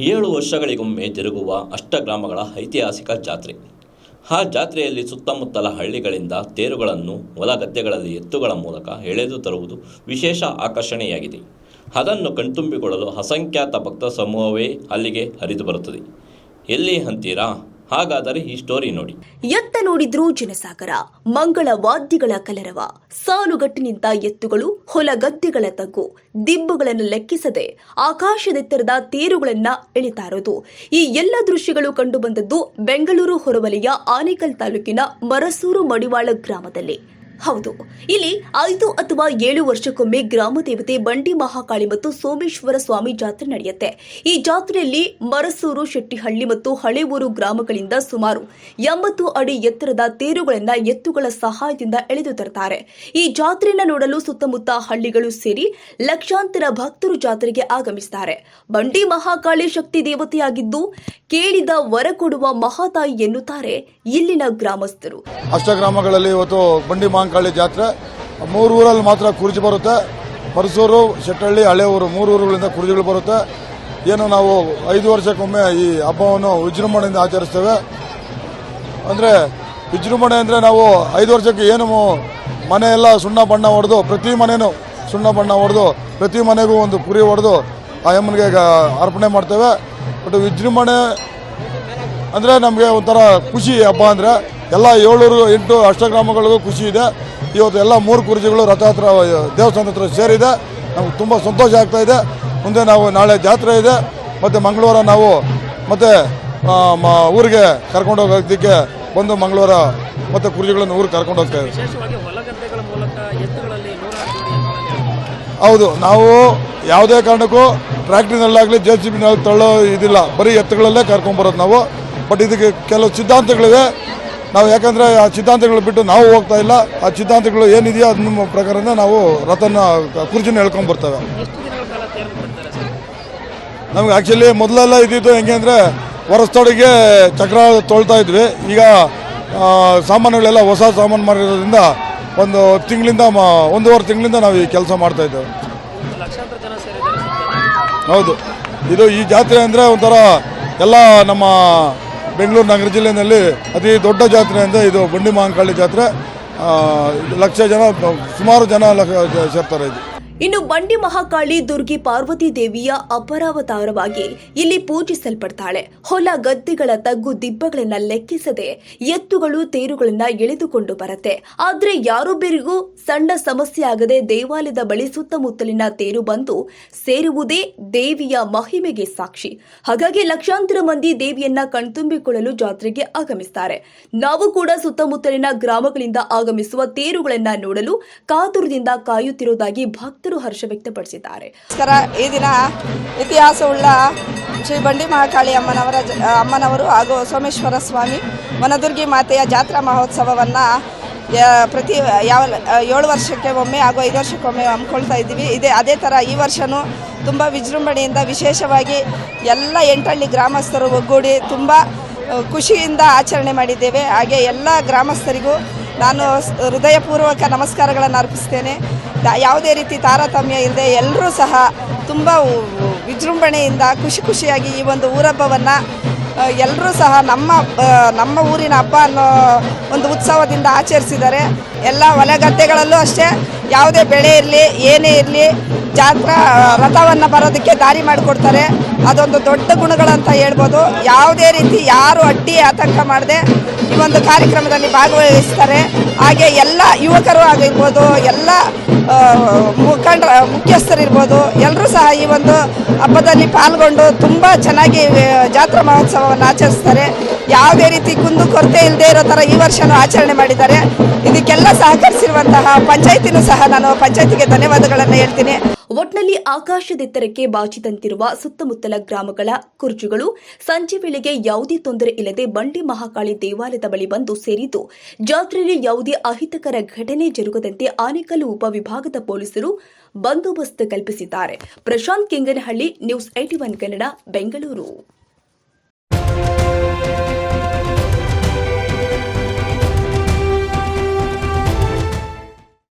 ಏಳು ವರ್ಷಗಳಿಗೊಮ್ಮೆ ಜರುಗುವ ಅಷ್ಟಗ್ರಾಮಗಳ ಐತಿಹಾಸಿಕ ಜಾತ್ರೆ. ಆ ಜಾತ್ರೆಯಲ್ಲಿ ಸುತ್ತಮುತ್ತಲ ಹಳ್ಳಿಗಳಿಂದ ತೇರುಗಳನ್ನು ಹೊಲ ಗದ್ದೆಗಳಲ್ಲಿ ಎತ್ತುಗಳ ಮೂಲಕ ಎಳೆದು ತರುವುದು ವಿಶೇಷ ಆಕರ್ಷಣೆಯಾಗಿದೆ. ಅದನ್ನು ಕಣ್ತುಂಬಿಕೊಳ್ಳಲು ಅಸಂಖ್ಯಾತ ಭಕ್ತ ಸಮೂಹವೇ ಅಲ್ಲಿಗೆ ಹರಿದು ಬರುತ್ತದೆ. ಎಲ್ಲಿ ಅಂತೀರಾ? ಹಾಗಾದರೆ ಈ ಸ್ಟೋರಿ ನೋಡಿ. ಎತ್ತ ನೋಡಿದ್ರು ಜನಸಾಗರ, ಮಂಗಳ ವಾದ್ಯಗಳ ಕಲರವ, ಸಾಲುಗಟ್ಟಿನಿಂದ ಎತ್ತುಗಳು ಹೊಲ ಗದ್ದೆಗಳ ತಗ್ಗು, ದಿಬ್ಬುಗಳನ್ನು ಲೆಕ್ಕಿಸದೆ ಆಕಾಶದೆತ್ತರದ ತೇರುಗಳನ್ನ ಎಳಿತಾ ಇರೋದು. ಈ ಎಲ್ಲ ದೃಶ್ಯಗಳು ಕಂಡುಬಂದದ್ದು ಬೆಂಗಳೂರು ಹೊರವಲಯ ಆನೇಕಲ್ ತಾಲೂಕಿನ ಮರಸೂರು ಮಡಿವಾಳ ಗ್ರಾಮದಲ್ಲಿ. ಹೌದು. ಇಲ್ಲಿ ಐದು ಅಥವಾ ಏಳು ವರ್ಷಕ್ಕೊಮ್ಮೆ ಗ್ರಾಮ ದೇವತೆ ಬಂಡಿ ಮಹಾಕಾಳಿ ಮತ್ತು ಸೋಮೇಶ್ವರ ಸ್ವಾಮಿ ಜಾತ್ರೆ ನಡೆಯುತ್ತೆ. ಈ ಜಾತ್ರೆಯಲ್ಲಿ ಮರಸೂರು, ಶೆಟ್ಟಿಹಳ್ಳಿ ಮತ್ತು ಹಳೆಊರು ಗ್ರಾಮಗಳಿಂದ ಸುಮಾರು ಎಂಬತ್ತು ಅಡಿ ಎತ್ತರದ ತೇರುಗಳನ್ನ ಎತ್ತುಗಳ ಸಹಾಯದಿಂದ ಎಳೆದು ತರುತ್ತಾರೆ ಈ ಜಾತ್ರೆಯನ್ನು ನೋಡಲು ಸುತ್ತಮುತ್ತ ಹಳ್ಳಿಗಳು ಸೇರಿ ಲಕ್ಷಾಂತರ ಭಕ್ತರು ಜಾತ್ರೆಗೆ ಆಗಮಿಸುತ್ತಾರೆ ಬಂಡಿ ಮಹಾಕಾಳಿ ಶಕ್ತಿ ದೇವತೆಯಾಗಿದ್ದು ಕೇಳಿದ ವರ ಕೊಡುವ ಮಹಾತಾಯಿ ಎನ್ನುತ್ತಾರೆ ಇಲ್ಲಿನ ಗ್ರಾಮಸ್ಥರು. ಅಷ್ಟಗ್ರಾಮಗಳಲ್ಲಿ ಇವತ್ತು ಬಂಡಿ ಮಹಾಂಕಾಳಿ ಜಾತ್ರೆ. ಮೂರು ಊರಲ್ಲಿ ಮಾತ್ರ ಕುರ್ಜಿ ಬರುತ್ತೆ. ಪರಸೂರು ಶೆಟ್ಟಹಳ್ಳಿ ಹಳೆ ಊರು ಮೂರು ಊರುಗಳಿಂದ ಕುರ್ಜಿಗಳು ಬರುತ್ತೆ. ಏನು ನಾವು ಐದು ವರ್ಷಕ್ಕೊಮ್ಮೆ ಈ ಹಬ್ಬವನ್ನು ವಿಜೃಂಭಣೆಯಿಂದ ಆಚರಿಸ್ತೇವೆ. ಅಂದರೆ ವಿಜೃಂಭಣೆ ಅಂದರೆ ನಾವು ಐದು ವರ್ಷಕ್ಕೆ ಏನು ಮನೆಯೆಲ್ಲ ಸುಣ್ಣ ಬಣ್ಣ ಹೊಡೆದು ಪ್ರತಿ ಮನೆಯೂ ಸುಣ್ಣ ಬಣ್ಣ ಹೊಡೆದು ಪ್ರತಿ ಮನೆಗೂ ಒಂದು ಕುರಿ ಹೊಡೆದು ಆ ಅಮ್ಮನಿಗೆ ಅರ್ಪಣೆ ಮಾಡ್ತೇವೆ. ಬಟ್ ವಿಜೃಂಭಣೆ ಅಂದರೆ ನಮಗೆ ಒಂಥರ ಖುಷಿ ಹಬ್ಬ ಅಂದರೆ ಎಲ್ಲ ಏಳು ಎಂಟು ಅಷ್ಟಗ್ರಾಮಗಳಿಗೂ ಖುಷಿ ಇದೆ. ಇವತ್ತು ಎಲ್ಲ ಮೂರು ಕುರ್ಜಿಗಳು ರಥ ಹತ್ರ ದೇವಸ್ಥಾನದ ಹತ್ರ ಸೇರಿದೆ. ನಮ್ಗೆ ತುಂಬ ಸಂತೋಷ ಆಗ್ತಾ ಇದೆ. ಮುಂದೆ ನಾವು ನಾಳೆ ಜಾತ್ರೆ ಇದೆ. ಮತ್ತು ಮಂಗಳವಾರ ನಾವು ಮತ್ತೆ ಊರಿಗೆ ಕರ್ಕೊಂಡು ಹೋಗೋದಕ್ಕೆ ಬಂದು ಮಂಗಳವಾರ ಮತ್ತು ಕುರ್ಜಿಗಳನ್ನು ಊರಿಗೆ ಕರ್ಕೊಂಡು ಹೋಗ್ತಾ ಎತ್ತುಗಳಲ್ಲಿ ಹೌದು ನಾವು ಯಾವುದೇ ಕಾರಣಕ್ಕೂ ಟ್ರ್ಯಾಕ್ಟ್ರಿನಲ್ಲಾಗಲಿ ಜೆ ಸಿ ಬಿನಲ್ಲಿ ತಳ್ಳೋ ಇದಿಲ್ಲ. ಬರೀ ಎತ್ತುಗಳಲ್ಲೇ ಕರ್ಕೊಂಬರೋದು ನಾವು. ಬಟ್ ಇದಕ್ಕೆ ಕೆಲವು ಸಿದ್ಧಾಂತಗಳಿವೆ. ನಾವು ಯಾಕಂದರೆ ಆ ಸಿದ್ಧಾಂತಗಳು ಬಿಟ್ಟು ನಾವು ಹೋಗ್ತಾ ಇಲ್ಲ. ಆ ಸಿದ್ಧಾಂತಗಳು ಏನಿದೆಯೋ ಅದನ್ನ ಪ್ರಕಾರನೇ ನಾವು ರಥನ ಕುರ್ಚಿನ ಹೇಳ್ಕೊಂಡು ಬರ್ತೇವೆ. ನಮ್ಗೆ ಆ್ಯಕ್ಚುಲಿ ಮೊದಲೆಲ್ಲ ಇದ್ದಿದ್ದು ಹೆಂಗೆ ಅಂದರೆ ವರ್ಷದೊಳಗೆ ಚಕ್ರ ತೊಳ್ತಾ ಇದ್ವಿ. ಈಗ ಸಾಮಾನುಗಳೆಲ್ಲ ಹೊಸ ಸಾಮಾನು ಮಾಡಿರೋದ್ರಿಂದ ಒಂದು ತಿಂಗಳಿಂದ ಒಂದೂವರೆ ತಿಂಗಳಿಂದ ನಾವು ಈ ಕೆಲಸ ಮಾಡ್ತಾ ಇದ್ದೇವೆ. ಹೌದು. ಇದು ಈ ಜಾತ್ರೆ ಅಂದರೆ ಒಂಥರ ಎಲ್ಲ ನಮ್ಮ ಬೆಂಗಳೂರು ನಗರ ಜಿಲ್ಲೆಯಲ್ಲಿ ಅತಿ ದೊಡ್ಡ ಜಾತ್ರೆ ಅಂದರೆ ಇದು ಬಂಡಿ ಮಹಾಂಕಾಳಿ ಜಾತ್ರೆ. ಲಕ್ಷ ಜನ, ಸುಮಾರು ಜನ ಸೇರ್ತಾರೆ ಇದು. ಇನ್ನು ಬಂಡಿ ಮಹಾಕಾಳಿ ದುರ್ಗಿ ಪಾರ್ವತಿ ದೇವಿಯ ಅಪರಾವತಾರವಾಗಿ ಇಲ್ಲಿ ಪೂಜಿಸಲ್ಪಡ್ತಾಳೆ. ಹೊಲ ಗದ್ದೆಗಳ ತಗ್ಗು ದಿಬ್ಬಗಳನ್ನ ಲೆಕ್ಕಿಸದೆ ಎತ್ತುಗಳು ತೇರುಗಳನ್ನ ಎಳೆದುಕೊಂಡು ಬರುತ್ತೆ. ಆದ್ರೆ ಯಾರೊಬ್ಬರಿಗೂ ಸಣ್ಣ ಸಮಸ್ಯೆ ಆಗದೆ ದೇವಾಲಯದ ಬಳಿ ಸುತ್ತಮುತ್ತಲಿನ ತೇರು ಬಂದು ಸೇರುವುದೇ ದೇವಿಯ ಮಹಿಮೆಗೆ ಸಾಕ್ಷಿ. ಹಾಗಾಗಿ ಲಕ್ಷಾಂತರ ಮಂದಿ ದೇವಿಯನ್ನ ಕಣ್ತುಂಬಿಕೊಳ್ಳಲು ಜಾತ್ರೆಗೆ ಆಗಮಿಸುತ್ತಾರೆ ನಾವು ಕೂಡ ಸುತ್ತಮುತ್ತಲಿನ ಗ್ರಾಮಗಳಿಂದ ಆಗಮಿಸುವ ತೇರುಗಳನ್ನ ನೋಡಲು ಕಾತುರದಿಂದ ಕಾಯುತ್ತಿರುವುದಾಗಿ ಭಕ್ತರು ಹರ್ಷ ವ್ಯಕ್ತಪಡಿಸಿದ್ದಾರೆ. ಈ ದಿನ ಇತಿಹಾಸವುಳ್ಳ ಶ್ರೀ ಬಂಡಿ ಮಹಾಕಾಳಿ ಅಮ್ಮನವರ ಅಮ್ಮನವರು ಹಾಗೂ ಸೋಮೇಶ್ವರ ಸ್ವಾಮಿ ವನದುರ್ಗಿ ಮಾತೆಯ ಜಾತ್ರಾ ಮಹೋತ್ಸವವನ್ನು ಪ್ರತಿ, ಯಾವ ಏಳು ವರ್ಷಕ್ಕೆ ಒಮ್ಮೆ ಹಾಗೂ ಐದು ವರ್ಷಕ್ಕೊಮ್ಮೆ ಹಮ್ಮಿಕೊಳ್ತಾ ಇದ್ದೀವಿ. ಇದೇ, ಅದೇ ಥರ ಈ ವರ್ಷವೂ ತುಂಬ ವಿಜೃಂಭಣೆಯಿಂದ ವಿಶೇಷವಾಗಿ ಎಲ್ಲ ಎಂಟಹಳ್ಳಿ ಗ್ರಾಮಸ್ಥರು ಒಗ್ಗೂಡಿ ತುಂಬ ಖುಷಿಯಿಂದ ಆಚರಣೆ ಮಾಡಿದ್ದೇವೆ. ಹಾಗೆ ಎಲ್ಲ ಗ್ರಾಮಸ್ಥರಿಗೂ ನಾನು ಹೃದಯಪೂರ್ವಕ ನಮಸ್ಕಾರಗಳನ್ನು ಅರ್ಪಿಸ್ತೇನೆ. ಯಾವುದೇ ರೀತಿ ತಾರತಮ್ಯ ಇಲ್ಲದೆ ಎಲ್ಲರೂ ಸಹ ತುಂಬ ವಿಜೃಂಭಣೆಯಿಂದ ಖುಷಿ ಖುಷಿಯಾಗಿ ಈ ಒಂದು ಊರಬ್ಬವನ್ನು ಎಲ್ಲರೂ ಸಹ ನಮ್ಮ ನಮ್ಮ ಊರಿನ ಹಬ್ಬ ಅನ್ನೋ ಒಂದು ಉತ್ಸವದಿಂದ ಆಚರಿಸಿದ್ದಾರೆ ಎಲ್ಲ ಹೊಲಗದ್ದೆಗಳಲ್ಲೂ ಅಷ್ಟೇ. ಯಾವುದೇ ಬೆಳೆ ಇರಲಿ, ಏನೇ ಇರಲಿ ಜಾತ್ರಾ ರಥವನ್ನು ಬರೋದಕ್ಕೆ ದಾರಿ ಮಾಡಿಕೊಡ್ತಾರೆ. ಅದೊಂದು ದೊಡ್ಡ ಗುಣಗಳಂತ ಹೇಳ್ಬೋದು. ಯಾವುದೇ ರೀತಿ ಯಾರು ಅಡ್ಡಿ ಆತಂಕ ಮಾಡದೆ ಈ ಒಂದು ಕಾರ್ಯಕ್ರಮದಲ್ಲಿ ಭಾಗವಹಿಸ್ತಾರೆ. ಹಾಗೆ ಎಲ್ಲ ಯುವಕರು ಆಗಿರ್ಬೋದು, ಎಲ್ಲ ಮುಖಂಡ, ಮುಖ್ಯಸ್ಥರಿರ್ಬೋದು ಎಲ್ಲರೂ ಸಹ ಈ ಒಂದು ಹಬ್ಬದಲ್ಲಿ ಪಾಲ್ಗೊಂಡು ತುಂಬ ಚೆನ್ನಾಗಿ ಜಾತ್ರಾ ಮಹೋತ್ಸವವನ್ನು ಆಚರಿಸ್ತಾರೆ. ಯಾವುದೇ ರೀತಿ ಕುಂದು ಕೊರತೆ ಇಲ್ಲದೆ ಇರೋ ಥರ ಈ ವರ್ಷನೂ ಆಚರಣೆ ಮಾಡಿದ್ದಾರೆ. ಇದಕ್ಕೆಲ್ಲ ಸಹಕರಿಸಿರುವಂತಹ ಪಂಚಾಯತಿನೂ ಸಹ ನಾನು ಪಂಚಾಯತಿಗೆ ಧನ್ಯವಾದಗಳನ್ನು ಹೇಳ್ತೀನಿ. ಒಟ್ನಲ್ಲಿ ಆಕಾಶದೆತ್ತರಕ್ಕೆ ಬಾಚಿದಂತಿರುವ ಸುತ್ತಮುತ್ತಲ ಗ್ರಾಮಗಳ ಕುರ್ಚುಗಳು ಸಂಜೆ ವೇಳೆಗೆ ಯಾವುದೇ ತೊಂದರೆ ಇಲ್ಲದೆ ಬಂಡಿ ಮಹಾಕಾಳಿ ದೇವಾಲಯದ ಬಳಿ ಬಂದು ಸೇರಿದ್ದು, ಜಾತ್ರೆಯಲ್ಲಿ ಯಾವುದೇ ಅಹಿತಕರ ಘಟನೆ ಜರುಗದಂತೆ ಆನೇಕಲ್ ಉಪವಿಭಾಗದ ಪೊಲೀಸರು ಬಂದೋಬಸ್ತ್ ಕಲ್ಪಿಸಿದ್ದಾರೆ. ಪ್ರಶಾಂತ್ ಕೆಂಗನಹಳ್ಳಿ, ನ್ಯೂಸ್ ಏಟಿ ಒನ್ ಕನ್ನಡ, ಬೆಂಗಳೂರು.